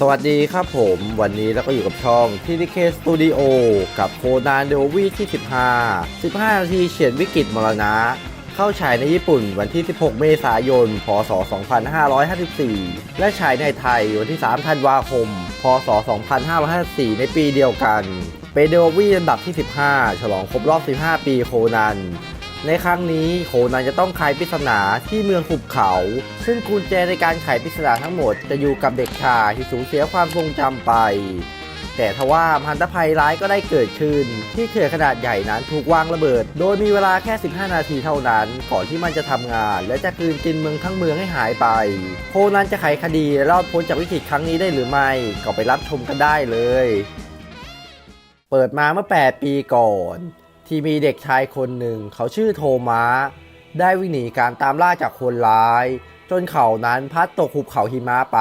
สวัสดีครับผมวันนี้เราก็อยู่กับช่อง TDK Studio กับโคนานเดโอวีที่ 15 15 นาทีเฉียดวิกฤตมรณะ เข้าฉายในญี่ปุ่นวันที่ 16 เมษายน พศ 2554 และฉายในไทยวันที่ 3 ธันวาคม พศ 2554 ในปีเดียวกัน เป็นเดโอวีอันดับที่ 15 ฉลองครบรอบ 15 ปีโคนัน ในครั้งนี้โคนันจะต้องไขปริศนาที่เมืองหุบเขา ซึ่งกุญแจในการไขปริศนาทั้งหมดจะอยู่กับเด็กชายที่สูญเสียความทรงจำไป แต่ทว่าพันธภัยร้ายก็ได้เกิดขึ้น ที่เขื่อนขนาดใหญ่นั้นถูกวางระเบิด โดยมีเวลาแค่ 15 นาทีเท่านั้น ก่อนที่มันจะทำงาน และจะคืนกินเมืองทั้งเมืองให้หายไป โคนันจะไขคดีและรอดพ้นจากวิกฤตครั้งนี้ได้หรือไม่ก็ไปรับชมกันได้เลย เปิดมาเมื่อ 8 ปีก่อน ที่มีเด็กชายคนหนึ่ง เขาชื่อโทมัสได้วิ่งหนีการตามล่าจากคนร้าย จนเขานั้นพัดตกหุบเขาหิมะไป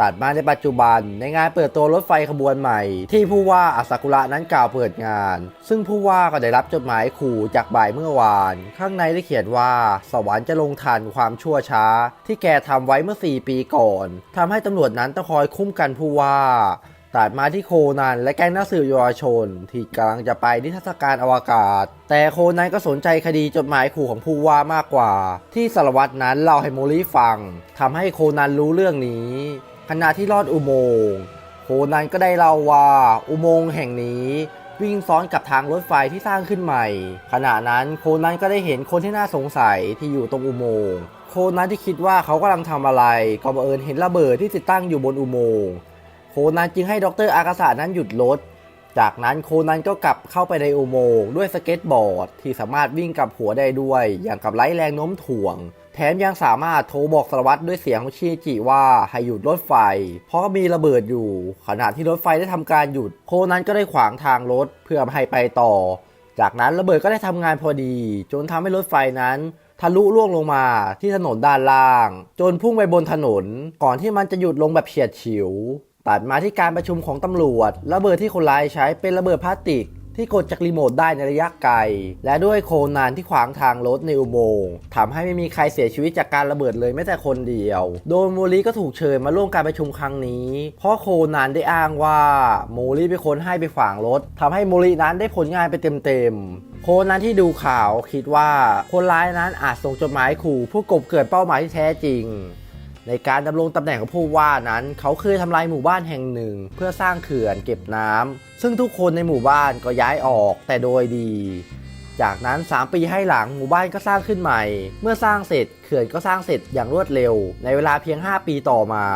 ตัดมาในปัจจุบันในงานเปิดตัวรถไฟขบวนใหม่ ที่ผู้ว่าอาซากุระนั้นกล่าวเปิดงาน ซึ่งผู้ว่าก็ได้รับจดหมายขู่จากบ่ายเมื่อวาน ข้างในได้เขียนว่าสวรรค์จะลงทันความชั่วช้า ที่แกทำไว้เมื่อ 4 ปีก่อนทำให้ตำรวจนั้นต้องคอยคุ้มกันผู้ว่า ตัดมาที่โคนันและแก๊งนักสืบเยาวชน ที่กำลังจะไปนิทรรศการอวกาศ แต่โคนันก็สนใจคดีจดหมายขู่ของผู้ว่ามากกว่า ที่สารวัตรนั้นเล่าให้โมลี่ฟังทำให้โคนันรู้เรื่องนี้ ขณะที่ลอดอุโมงค์โคนันก็ได้เล่าว่าอุโมงค์แห่งนี้วิ่งซ้อนกับทางรถไฟที่สร้างขึ้นใหม่ ขณะนั้นโคนันก็ได้เห็นคนที่น่าสงสัยที่อยู่ตรงอุโมงค์โคนันที่คิดว่าเขากำลังทำอะไร ก็บังเอิญเห็นระเบิดที่ติดตั้งอยู่บนอุโมงค์ นันจึงให้ดรอากาศานั้นหยุดรถ จากนั้นโคนันก็กลับเข้าไปในอุโมงค์ด้วยสเก็ตบอร์ด ที่สามารถวิ่งกับหัวได้ด้วย อย่างกับไร้แรงโน้มถ่วง แถมยังสามารถโทรบอกสารวัตรด้วยเสียงของชิจิว่าให้หยุดรถไฟ เพราะมีระเบิดอยู่ ขณะที่รถไฟได้ทำการหยุด โคนันก็ได้ขวางทางรถเพื่อไม่ให้ไปต่อ จากนั้นระเบิดก็ได้ทำงานพอดี จนทำให้รถไฟนั้นทะลุล่วงลงมาที่ถนนด้านล่าง จนพุ่งไปบนถนน ก่อนที่มันจะหยุดลงแบบเฉียดฉิว ตัดมาที่การประชุมของตำรวจ ระเบิดที่คนร้ายใช้เป็นระเบิดพลาสติกที่กดจากรีโมทได้ในระยะไกล และด้วยโคนันที่ขวางทางรถในอุโมงค์ทำให้ไม่มีใครเสียชีวิตจากการระเบิดเลยแม้แต่คนเดียว โดยโมลีก็ถูกเชิญมาร่วมการประชุมครั้งนี้ เพราะโคนันได้อ้างว่าโมลีเป็นคนให้ไปขวางรถทำให้โมลีนั้นได้ผลงานไปเต็มๆ โคนันที่ดูข่าวคิดว่าคนร้ายนั้นอาจส่งจดหมายขู่ผู้กบเกิดเป้าหมายที่แท้จริง ในการดำรงตำแหน่งของผู้ว่านั้น เขาเคยทำลายหมู่บ้านแห่งหนึ่ง เพื่อสร้างเขื่อนเก็บน้ำซึ่งทุกคนในหมู่บ้านก็ย้ายออกแต่โดยดี จากนั้น 3 ปีให้หลังหมู่บ้านก็สร้างขึ้นใหม่ เมื่อสร้างเสร็จเขื่อนก็สร้างเสร็จอย่างรวดเร็ว ในเวลาเพียง 5 ปีต่อมา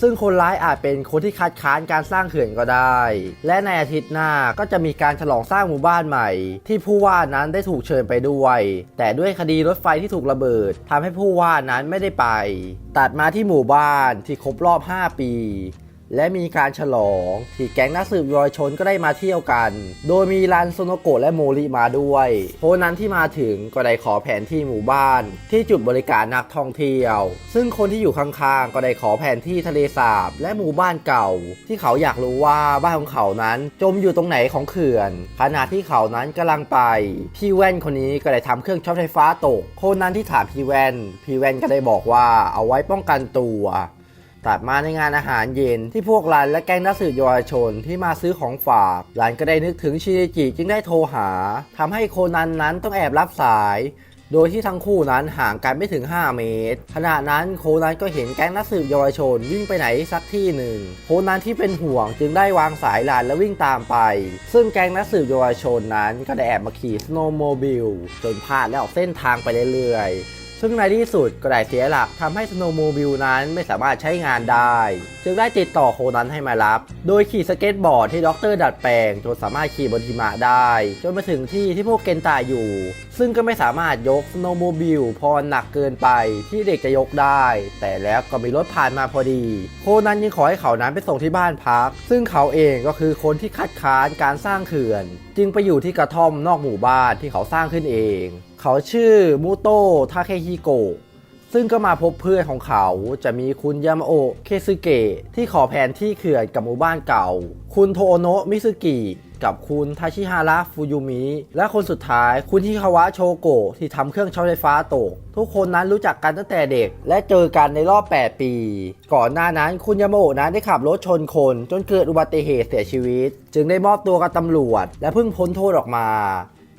ซึ่งคนร้ายอาจเป็นคนที่คัดค้านการสร้างเขื่อนก็ได้ และในอาทิตย์หน้าก็จะมีการฉลองสร้างหมู่บ้านใหม่ ที่ผู้ว่านั้นได้ถูกเชิญไปด้วย แต่ด้วยคดีรถไฟที่ถูกระเบิดทำให้ผู้ว่านั้นไม่ได้ไป ตัดมาที่หมู่บ้านที่ครบรอบ 5 ปี และมีการฉลอง ที่แก๊งนักสืบเยาวชนก็ได้มาเที่ยวกัน โดยมีรันโซโนโกะและโมริมาด้วยโพนั้นที่มาถึงก็ได้ขอแผนที่หมู่บ้าน ที่จุดบริการนักท่องเที่ยว ซึ่งคนที่อยู่ข้างๆ ก็ได้ขอแผนที่ทะเลสาบ และหมู่บ้านเก่า ที่เขาอยากรู้ว่าบ้านของเขานั้นจมอยู่ตรงไหนของเขื่อน ขณะที่เขานั้นกำลังไป พี่แว่นคนนี้ก็ได้ทำเครื่องช็อตไฟฟ้าตกโคนนั้นที่ถามพี่แว่น พี่แว่นก็ได้บอกว่าเอาไว้ป้องกันตัว ตัดมาในงานอาหารเย็นที่พวกรันและแก๊งนักสืบเยาวชนที่มาซื้อของฝากรันก็ได้นึกถึงชิเนจิจึงได้โทรหาทำให้โคนันนั้นต้องแอบรับสาย โดยที่ทั้งคู่นั้นห่างกันไม่ถึง 5 เมตร ขณะนั้นโคนันก็เห็นแก๊งนักสืบเยาวชนวิ่งไปไหนสักที่หนึ่ง โคนันที่เป็นห่วงจึงได้วางสายลานและวิ่งตามไป ซึ่งแก๊งนักสืบเยาวชนนั้นก็ได้แอบมาขี่สโนว์โมบิลจนพลาดและออกเส้นทางไปเรื่อยๆ ซึ่งในที่สุดก็ได้เสียหลักทำให้สโนโมบิลนั้นไม่สามารถใช้งานได้ จึงได้ติดต่อโคนันให้มารับ โดยขี่สเก็ตบอร์ดที่ด็อกเตอร์ดัดแปลงจนสามารถขี่บนหิมะได้ จนมาถึงที่ที่พวกเกนตาอยู่ ซึ่งก็ไม่สามารถยกสโนโมบิลพอหนักเกินไปที่เด็กจะยกได้ แต่แล้วก็มีรถผ่านมาพอดี โคนันยังขอให้เขานั้นไปส่งที่บ้านพัก ซึ่งเขาเองก็คือคนที่คัดค้านการสร้างเขื่อน จึงไปอยู่ที่กระท่อมนอกหมู่บ้านที่เขาสร้างขึ้นเอง เขาชื่อมูโตะทาเคฮิโกะซึ่งก็มาพบเพื่อนของเขาจะมีคุณยามาโอะเคซึเกะที่ขอแผนที่เขื่อนกับหมู่บ้านเก่า คุณโทโนะมิซึกิกับคุณทาชิฮาระฟูยุมิ และคนสุดท้ายคุณฮิคาวะโชโกะที่ทำเครื่องช็อตไฟฟ้าตก ทุกคนนั้นรู้จักกันตั้งแต่เด็ก และเจอกันในรอบ 8 ปี ก่อนหน้านั้นคุณยามาโอะนั้นได้ขับรถชนคน จนเกิดอุบัติเหตุเสียชีวิต จึงได้มอบตัวกับตำรวจ และเพิ่งพ้นโทษออกมา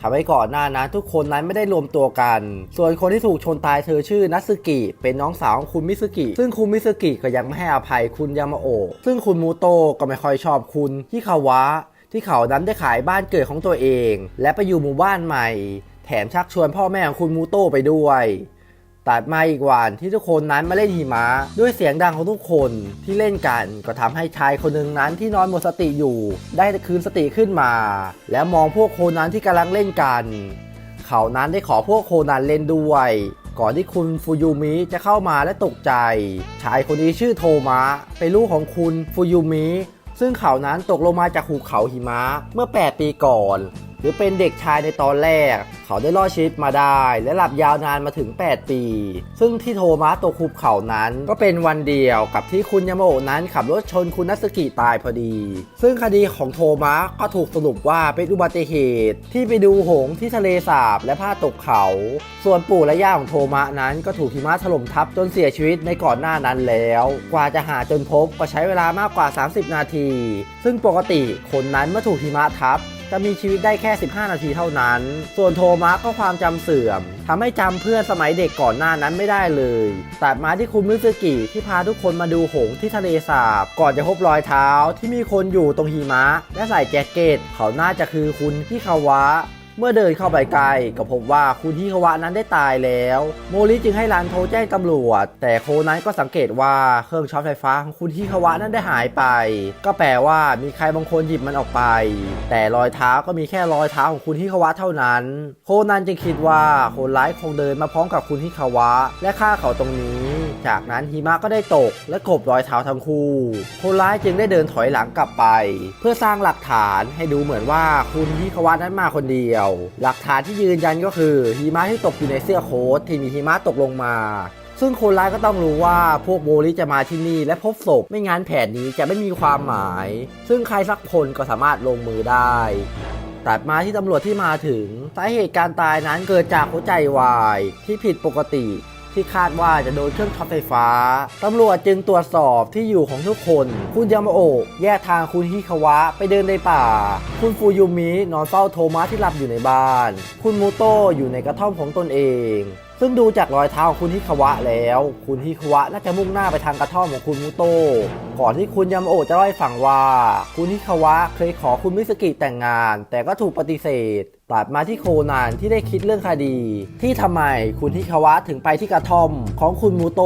ทำให้ก่อนหน้านั้นทุกคนนั้นไม่ได้รวมตัวกัน ส่วนคนที่ถูกชนตายเธอชื่อนัสึกิ เป็นน้องสาวของคุณมิสึกิ ซึ่งคุณมิสึกิก็ยังไม่ให้อภัยคุณยามาโอะซึ่งคุณมูโตก็ไม่ค่อยชอบคุณที่คาวะ ที่เขานั้นได้ขายบ้านเกิดของตัวเอง และไปอยู่หมู่บ้านใหม่ แถมชักชวนพ่อแม่ของคุณมูโตไปด้วย ตัดมาอีกวันที่ทุกคนนั้นมาเล่นหิมะ ด้วยเสียงดังของทุกคนที่เล่นกันก็ทำให้ชายคนหนึ่งนั้นที่นอนหมดสติอยู่ ได้คืนสติขึ้นมา และมองพวกโคนนั้นที่กำลังเล่นกัน เขานั้นได้ขอพวกโคนันเล่นด้วย ก่อนที่คุณฟูยูมิจะเข้ามาและตกใจ ชายคนนี้ชื่อโทมะเป็นลูกของคุณฟูยูมิซึ่งเขานั้นตกลงมาจากหุบเขาหิมะเมื่อ 8 ปีก่อน หรือเป็นเด็กชายในตอนแรก เขาได้รอดชีวิตมาได้ และหลับยาวนานมาถึง 8 ปี ซึ่งที่โทมัสตกหุบเขานั้น ก็เป็นวันเดียวกับที่คุณยามาโอะนั้นขับรถชนคุณนัสกิตายพอดี ซึ่งคดีของโทมัสก็ถูกสรุปว่าเป็นอุบัติเหตุ ที่ไปดูหงที่ทะเลสาบและพลาตกเขา ส่วนปู่และย่าของโทมัสนั้นก็ถูกหิมะถล่มทับจนเสียชีวิตในก่อนหน้านั้นแล้ว กว่าจะหาจนพบก็ใช้เวลามากกว่า 30 นาที ซึ่งปกติคนนั้นเมื่อถูกหิมะทับ จะมีชีวิตได้แค่ 15 นาทีเท่านั้น ส่วนโทมัสก็ความจำเสื่อมทำให้จำเพื่อนสมัยเด็กก่อนหน้านั้นไม่ได้เลยตัดมาที่คุณมิซึกิที่พาทุกคนมาดูหงที่ทะเลสาบ ก่อนจะพบรอยเท้าที่มีคนอยู่ตรงหิมะ และใส่แจ็คเก็ตเขาน่าจะคือคุณพี่คาวะ เมื่อเดินเข้าไปใกล้ก็พบว่าคุณฮิคาวะนั้นได้ตายแล้ว โมริจึงให้รันโทรแจ้งตำรวจ แต่โคนั้นก็สังเกตว่าเครื่องช็อตไฟฟ้าของคุณฮิคาวะนั้นได้หายไป ก็แปลว่ามีใครบางคนหยิบมันออกไป แต่รอยเท้าก็มีแค่รอยเท้าของคุณฮิคาวะเท่านั้น โคนั้นจึงคิดว่าคนร้ายคงเดินมาพร้อมกับคุณฮิคาวะ และฆ่าเขาตรงนี้ จากนั้นหิมะก็ได้ตก และกบรอยเท้าทั้งคู่ คนร้ายจึงได้เดินถอยหลังกลับไป เพื่อสร้างหลักฐานให้ดูเหมือนว่าคุณฮิคาวะนั้นมาคนเดียวหลักฐานที่ยืนยันก็คือหิมะที่ตกอยู่ในเสื้อโค้ทที่มีหิมะตกลงมา ซึ่งคนร้ายก็ต้องรู้ว่าพวกโบลิจะมาที่นี่และพบศพไม่งั้นแผนนี้จะไม่มีความหมาย ซึ่งใครสักคนก็สามารถลงมือได้ตัดมาที่ตำรวจที่มาถึงสาเหตุการตายนั้นเกิดจากหัวใจวายที่ผิดปกติ ที่คาดว่าจะโดนเครื่องช็อตไฟฟ้า ตำรวจจึงตรวจสอบที่อยู่ของทุกคน คุณยามาโอะแยกทางคุณฮิคาวะไปเดินในป่า คุณฟูยูมินอนเฝ้าโทมัสที่หลับอยู่ในบ้าน คุณมูโตอยู่ในกระท่อมของตนเอง ซึ่งดูจากรอยเท้าของคุณฮิคาวะแล้ว คุณฮิคาวะน่าจะมุ่งหน้าไปทางกระท่อมของคุณมูโตะก่อนที่คุณยามโอะจะเล่าให้ฟังว่า คุณฮิคาวะเคยขอคุณมิสกิแต่งงาน แต่ก็ถูกปฏิเสธตัดมาที่โคนันที่ได้คิดเรื่องคดี ที่ทำไมคุณฮิคาวะถึงไปที่กระท่อมของคุณมูโต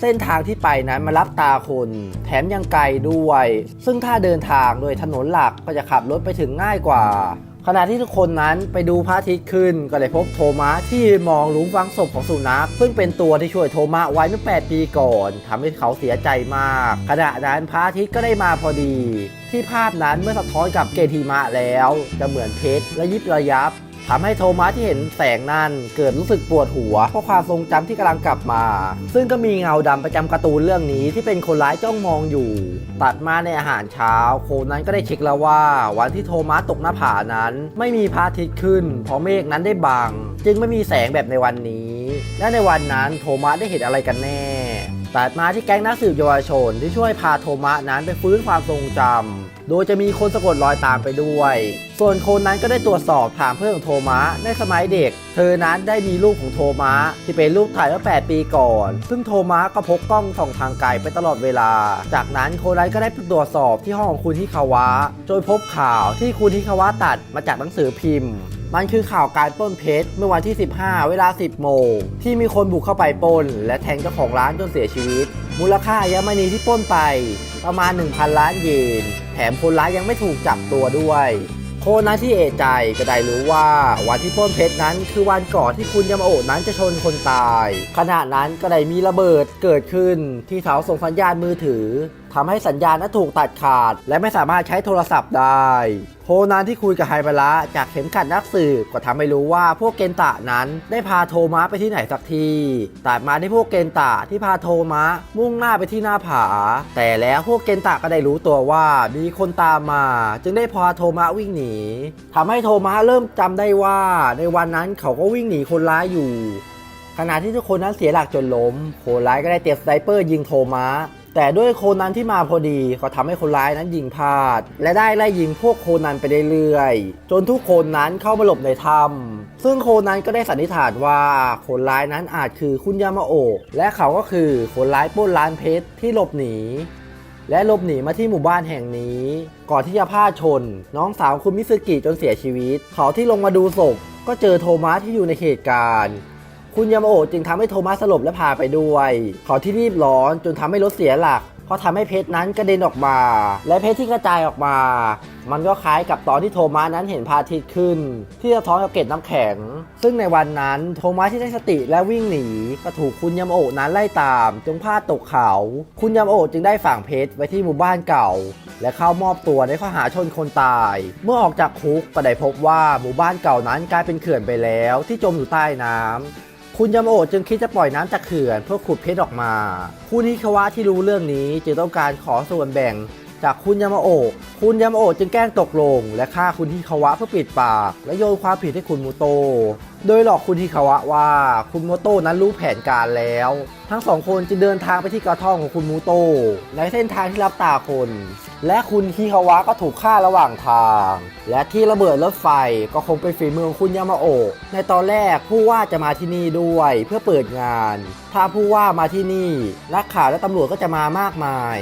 เส้นทางที่ไปนั้นมารับตาคน แถมยังไกลด้วย ซึ่งถ้าเดินทางโดยถนนหลักก็จะขับรถไปถึงง่ายกว่า ขณะที่ทุกคนนั้นไปดูพระอาทิตย์ขึ้นก็เลยพบโทมัสที่มองหลุมฝังศพของสุนัขซึ่งเป็นตัวที่ช่วยโทมัสไว้เมื่อ 8 ปีก่อนทำให้เขาเสียใจมาก ขณะนั้นพระอาทิตย์ก็ได้มาพอดี ที่ภาพนั้นเมื่อสะท้อนกับเกทีมะแล้ว จะเหมือนเพชรและยิบระยับ ทำให้โทมัสที่เห็นแสงนั้นเกิดรู้สึกปวดหัวเพราะความทรงจำที่กำลังกลับมา ซึ่งก็มีเงาดำประจำการ์ตูนเรื่องนี้ที่เป็นคนร้ายจ้องมองอยู่ ตัดมาในอาหารเช้า โคนั้นก็ได้เช็คแล้วว่า วันที่โทมัสตกหน้าผานั้น ไม่มีพระอาทิตย์ขึ้น เพราะเมฆนั้นได้บัง จึงไม่มีแสงแบบในวันนี้ และในวันนั้นโทมัสได้เห็นอะไรกันแน่ตัดมาที่แก๊งนักสืบเยาวชนที่ช่วยพาโทมัสนั้นไปฟื้นความทรงจำ โดยจะมีคนสะกดรอยตามไปด้วย ส่วนคนนั้นก็ได้ตรวจสอบถามเพื่อนของโทมัสในสมัยเด็ก เธอนั้นได้มีรูปของโทมัสที่เป็นรูปถ่ายเมื่อ 8 ปีก่อน ซึ่งโทมัสก็พกกล้องส่องทางไกลไปตลอดเวลา จากนั้นโคนนั้นก็ได้ไปตรวจสอบที่ห้องของคุณฮิคาวะโดยพบข่าวที่คุณฮิคาวะตัดมาจากหนังสือพิมพ์มันคือข่าวการปล้นเพชรเมื่อวันที่ 15 เวลา 10 โมง ที่มีคนบุกเข้าไปปล้น และแทงเจ้าของร้านจนเสียชีวิต มูลค่าอัญมณีที่ปล้นไปประมาณ 1,000 ล้านเยน แถมคนร้ายยังไม่ถูกจับตัวด้วย โคนั้นที่เอะใจก็ได้รู้ว่าวันที่ปล้นเพชรนั้นคือวันก่อนที่คุณยามาโอะนั้นจะชนคนตาย ขณะนั้นก็ได้มีระเบิดเกิดขึ้นที่เสาส่งสัญญาณมือถือทำให้สัญญาณนั้นถูกตัดขาด และไม่สามารถใช้โทรศัพท์ได้ โคนันที่คุยกับไฮบาระจากเข็มขัดนักสืบก็ทำให้รู้ว่าพวกเกนตะนั้นได้พาโทมะไปที่ไหนสักทีตัดมาที่พวกเกนตะที่พาโทมะมุ่งหน้าไปที่หน้าผา แต่แล้วพวกเกนตะก็ได้รู้ตัวว่ามีคนตามมา จึงได้พาโทมะวิ่งหนีทำให้โทมะเริ่มจำได้ว่าในวันนั้นเขาก็วิ่งหนีคนร้ายอยู่ขณะที่ทุกคนนั้นเสียหลักจนล้ม โคร้ายก็ได้เตรียมสไนเปอร์ยิงโทมะ แต่ด้วยโคนันที่มาพอดีก็ทำให้คนร้ายนั้นยิงพลาด และได้ไล่ยิงพวกโคนันไปเรื่อยๆจนทุกคนนั้นเข้ามาหลบในถ้ำซึ่งโคนันก็ได้สันนิษฐานว่าคนร้ายนั้นอาจคือคุณยามาโอะและเขาก็คือคนร้ายปล้นร้านเพชรที่หลบหนี และหลบหนีมาที่หมู่บ้านแห่งนี้ ก่อนที่จะพลาดชน น้องสาวคุณมิซึกิจนเสียชีวิต เขาที่ลงมาดูศพก็เจอโทมัสที่อยู่ในเหตุการณ์ คุณยามาโอะจึงทำให้โทมัสสลบและพาไปด้วย เขาที่รีบร้อนจนทำให้รถเสียหลักเพราะทำให้เพชรนั้นกระเด็นออกมา และเพชรที่กระจายออกมา มันก็คล้ายกับตอนที่โทมัสนั้นเห็นพาทิตย์ขึ้น ที่สะท้อนกับเกล็ดน้ำแข็ง ซึ่งในวันนั้นโทมัสที่ได้สติและวิ่งหนี ก็ถูกคุณยามโอนั้นไล่ตามจนพลาดตกเขา คุณยามโอจึงได้ฝังเพชรไว้ที่หมู่บ้านเก่า และเข้ามอบตัวในข้อหาชนคนตาย เมื่อออกจากคุกก็ได้พบว่าหมู่บ้านเก่านั้นกลายเป็นเขื่อนไปแล้ว ที่จมอยู่ใต้น้ำ คุณยามาโอะจึงคิดจะปล่อยน้ำจากเขื่อนเพื่อขุดเพชรออกมา คู่นิคาวะที่รู้เรื่องนี้จึงต้องการขอส่วนแบ่ง จากคุณยามาโอะคุณยามาโอะจึงแกล้งตกลง และฆ่าคุณฮิคาวะเพื่อปิดปาก และโยนความผิดให้คุณมูโตโดยหลอกคุณฮิคาวะว่าคุณมูโตนั้นรู้แผนการแล้ว ทั้งสองคนจึงเดินทางไปที่กระท่อมของคุณมูโตในเส้นทางที่รับตาคน และคุณฮิคาวะก็ถูกฆ่าระหว่างทาง และที่ระเบิดรถไฟก็คงเป็นฝีมือของคุณยามาโอะในตอนแรกผู้ว่าจะมาที่นี่ด้วยเพื่อเปิดงาน ถ้าผู้ว่ามาที่นี่นักข่าวและตำรวจก็จะมามากมาย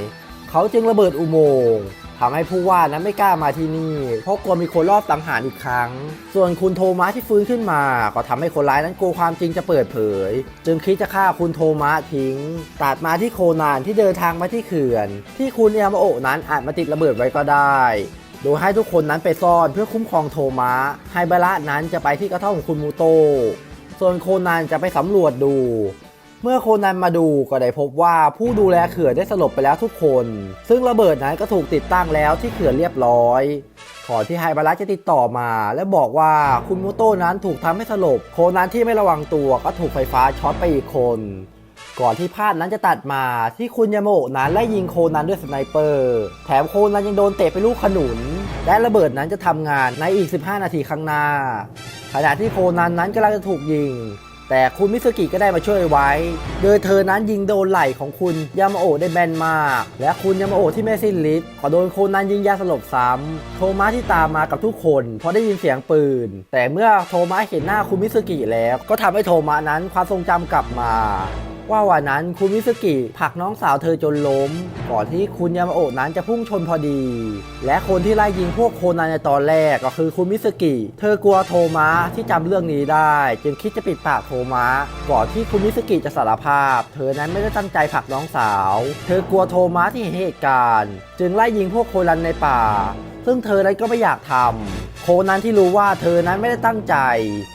เขาจึงระเบิดอุโมงค์ทำให้ผู้ว่านั้นไม่กล้ามาที่นี่ เพราะกลัวมีคนรอบสังหารอีกครั้ง ส่วนคุณโทมัสที่ฟื้นขึ้นมา ก็ทำให้คนร้ายนั้นกลัวความจริงจะเปิดเผย จึงคิดจะฆ่าคุณโทมัสทิ้ง ตัดมาที่โคนันที่เดินทางมาที่เขื่อน ที่คุณยามาโอะนั้นอาจมาติดระเบิดไว้ก็ได้ โดยให้ทุกคนนั้นไปซ่อนเพื่อคุ้มครองโทมะไฮบาระนั้นจะไปที่กระท่อมของคุณมูโตส่วนโคนันจะไปสำรวจดู เมื่อโคนันมาดูก็ได้พบว่าผู้ดูแลเขื่อนได้สลบไปแล้วทุกคน ซึ่งระเบิดนั้นก็ถูกติดตั้งแล้วที่เขื่อนเรียบร้อยก่อนที่ไฮบาระจะติดต่อมา และบอกว่าคุณมูโต้นั้นถูกทำให้สลบ โคนันที่ไม่ระวังตัวก็ถูกไฟฟ้าช็อตไปอีกคน ก่อนที่ภาพนั้นจะตัดมาที่คุณยาโมะนั้นไล่ยิงโคนันด้วยสไนเปอร์ แถมโคนันยังโดนเตะไปลูกขนุน และระเบิดนั้นจะทำงานในอีก 15 นาทีข้างหน้า ขณะที่โคนันนั้นกำลังจะถูกยิง แต่คุณมิสกิก็ได้มาช่วยไว้ โดยเธอนั้นยิงโดนไหล่ของคุณยามาโอะได้แบนมาก และคุณยามาโอะที่ไม่สิ้นฤทธิ์ก็โดนโคนันยิงยาสลบซ้ำโทมัสที่ตามมากับทุกคนเพราะได้ยินเสียงปืน แต่เมื่อโทมัสเห็นหน้าคุณมิสกิแล้ว ก็ทำให้โทมัสนั้นความทรงจำกลับมา ว่าวันนั้นคุณมิสกิผลักน้องสาวเธอจนล้ม ก่อนที่คุณยามาโอะนั้นจะพุ่งชนพอดี และคนที่ไล่ยิงพวกโคนันในตอนแรกก็คือคุณมิสกิ เธอกลัวโทมัสที่จำเรื่องนี้ได้ จึงคิดจะปิดปากโทมัสก่อนที่คุณมิสกิจะสารภาพ เธอนั้นไม่ได้ตั้งใจผลักน้องสาว เธอกลัวโทมัสที่เห็นเหตุการณ์จึงไล่ยิงพวกโคนันในป่า ซึ่งเธอนั้นก็ไม่อยากทำโคนันที่รู้ว่าเธอนั้นไม่ได้ตั้งใจ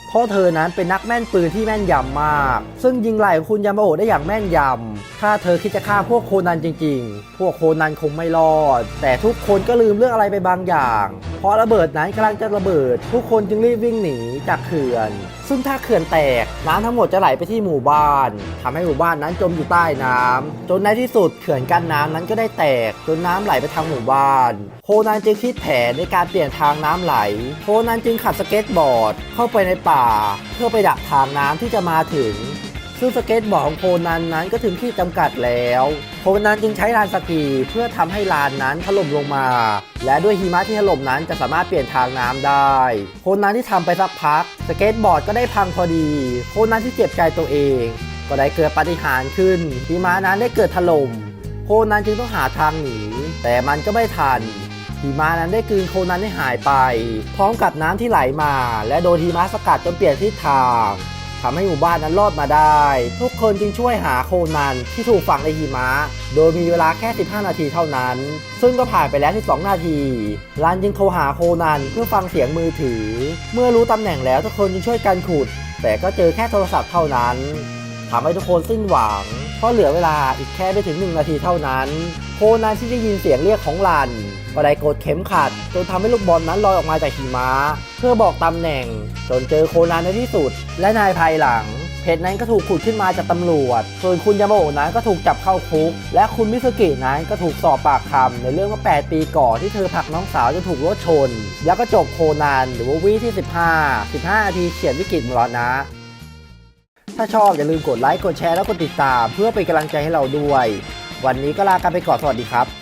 เพราะเธอนั้นเป็นนักแม่นปืนที่แม่นยำมาก ซึ่งยิงไหล่คุณยามาโอะได้อย่างแม่นยำ ถ้าเธอคิดจะฆ่าพวกโคนันจริง ๆ พวกโคนันคงไม่รอด แต่ทุกคนก็ลืมเรื่องอะไรไปบางอย่าง เพราะระเบิดนั้นกำลังจะระเบิด ทุกคนจึงรีบวิ่งหนีจากเขื่อน ซึ่งถ้าเขื่อนแตกน้ำทั้งหมดจะไหลไปที่หมู่บ้านทำให้หมู่บ้านนั้นจมอยู่ใต้น้ำจนในที่สุดเขื่อนกั้นน้ำนั้นก็ได้แตก จนน้ำไหลไปทางหมู่บ้าน โคนันจึงคิดแผนในการเปลี่ยนทางน้ำไหล โคนันจึงขับสเก็ตบอร์ด เข้าไปในป่า เพื่อไปดักทางน้ำที่จะมาถึง ซึ่งสเก็ตบอร์ดของโคนันนั้นก็ถึงที่จำกัดแล้ว โคนันจึงใช้ลานสกีเพื่อทำให้ลานนั้นถล่มลงมา และด้วยหิมะที่ถล่มนั้นจะสามารถเปลี่ยนทางน้ำได้ โคนันที่ทำไปสักพัก สเก็ตบอร์ดก็ได้พังพอดี โคนันที่เจ็บใจตัวเอง ก็ได้เกิดปาฏิหาริย์ขึ้นหิมะนั้นได้เกิดถล่มโคนันจึงต้องหาทางหนีแต่มันก็ไม่ทันหิมะนั้นได้กลืนโคนันให้หายไป พร้อมกับน้ำที่ไหลมา และโดนหิมะสกัดจนเปลี่ยนทิศทาง ทำให้หมู่บ้านนั้นรอดมาได้ ทุกคนจึงช่วยหาโคนันที่ถูกฝังในหิมะ โดยมีเวลาแค่ 15 นาทีเท่านั้น ซึ่งก็ผ่านไปแล้ว 12 นาทีรันจึงโทรหาโคนันเพื่อฟังเสียงมือถือ เมื่อรู้ตำแหน่งแล้วทุกคนจึงช่วยกันขุด แต่ก็เจอแค่โทรศัพท์เท่านั้น ทำให้ทุกคนสิ้นหวัง เพราะเหลือเวลาอีกแค่ไม่ถึง 1 นาทีเท่านั้น โคนันที่ได้ยินเสียงเรียกของลันก็ได้กดเข็มขัด จนทำให้ลูกบอลนั้นลอยออกมาจากหิมะเพื่อบอกตำแหน่ง จนเจอโคนันในที่สุด และนายภายหลัง เพจนั้นก็ถูกขุดขึ้นมาจากตำรวจ ส่วนคุณยามาโอะนั้นก็ถูกจับเข้าคุก และคุณมิสกินั้นก็ถูกสอบปากคำในเรื่องเมื่อ8ปีก่อนที่เธอผลักน้องสาวจนถูกรถชน แล้วก็จบโคนันหรือว่าวีที่ 15 15นาทีเฉียดวิกฤตมรณะ ถ้าชอบอย่าลืมกดไลค์กดแชร์แล้วกดติดตาม เพื่อเป็นกำลังใจให้เราด้วย วันนี้ก็ลากันไปก่อนสวัสดีครับ